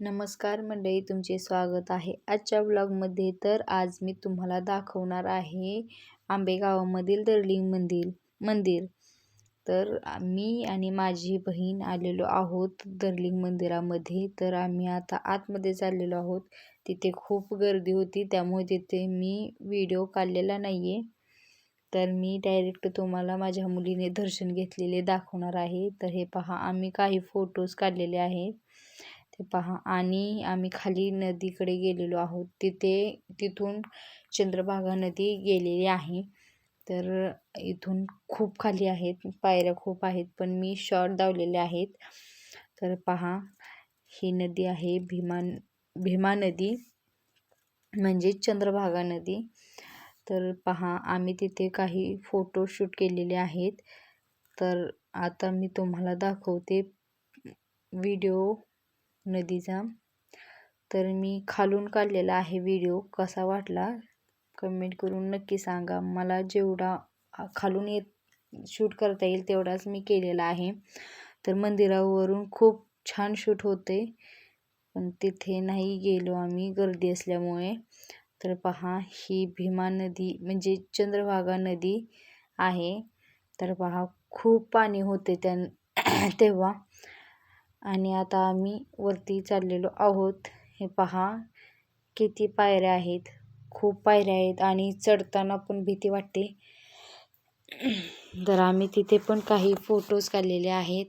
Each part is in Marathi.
नमस्कार मंडळी तुमचे स्वागत आहे. आजच्या ब्लॉगमध्ये तर आज मी तुम्हाला दाखवणार आहे आंबेगावामधील दर्लिंग मंदिर मंदिर. तर मी आणि माझी बहीण आलेलो आहोत दर्लिंग मंदिरामध्ये. तर आम्ही आता आतमध्ये चाललेलो आहोत. तिथे खूप गर्दी होती त्यामुळे तिथे मी व्हिडिओ काढलेला नाही आहे तर मी डायरेक्ट तुम्हाला माझ्या मुलीने दर्शन घेतलेले दाखवणार आहे. तर हे पहा आम्ही काही फोटोज काढलेले आहेत. ते पहा. आणि आम्ही खाली नदीकडे गेलेलो आहोत. तिथे तिथून चंद्रभागा नदी गेलेली आहे. तर इथून खूप खाली आहेत. पायऱ्या खूप आहेत पण मी शॉर्ट धावलेले आहेत. तर पहा ही नदी आहे भीमा भीमा नदी म्हणजे चंद्रभागा नदी. तर पहा आम्ही तिथे काही फोटो शूट केलेले आहेत. तर आता मी तुम्हाला दाखवते व्हिडिओ नदीचा. तर मी खालून काढलेला आहे व्हिडिओ. कसा वाटला? कमेंट करून नक्की सांगा. मला जेवढा खालून येत शूट करता येईल तेवढाच मी केलेला आहे. तर मंदिरावरून खूप छान शूट होते. पण तिथे नाही गेलो आम्ही गर्दी असल्यामुळे. तर पहा ही भीमा नदी म्हणजे चंद्रभागा नदी आहे. तर पहा खूप पाणी होते त्या तेव्हा. आणि आता आम्ही वरती चाललेलो आहोत. हे पहा किती पायऱ्या आहेत. खूप पायऱ्या आहेत आणि चढताना पण भीती वाटते. तर आम्ही तिथे पण काही फोटोज काढलेले आहेत.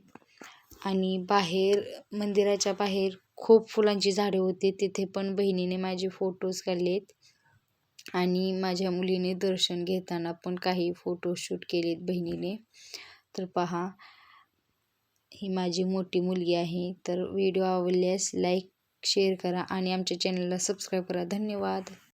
आणि बाहेर मंदिराच्या बाहेर खूप फुलांची झाडे होती. तिथे पण बहिणीने माझे फोटोज काढलेत. आणि माझ्या मुलीने दर्शन घेताना पण काही फोटोशूट केलेत बहिणीने. तर पहा ही माझी मोठी मुलगी आहे. तर व्हिडिओ आवडल्यास लाईक शेअर करा आणि आमच्या चॅनलला सबस्क्राईब करा. धन्यवाद.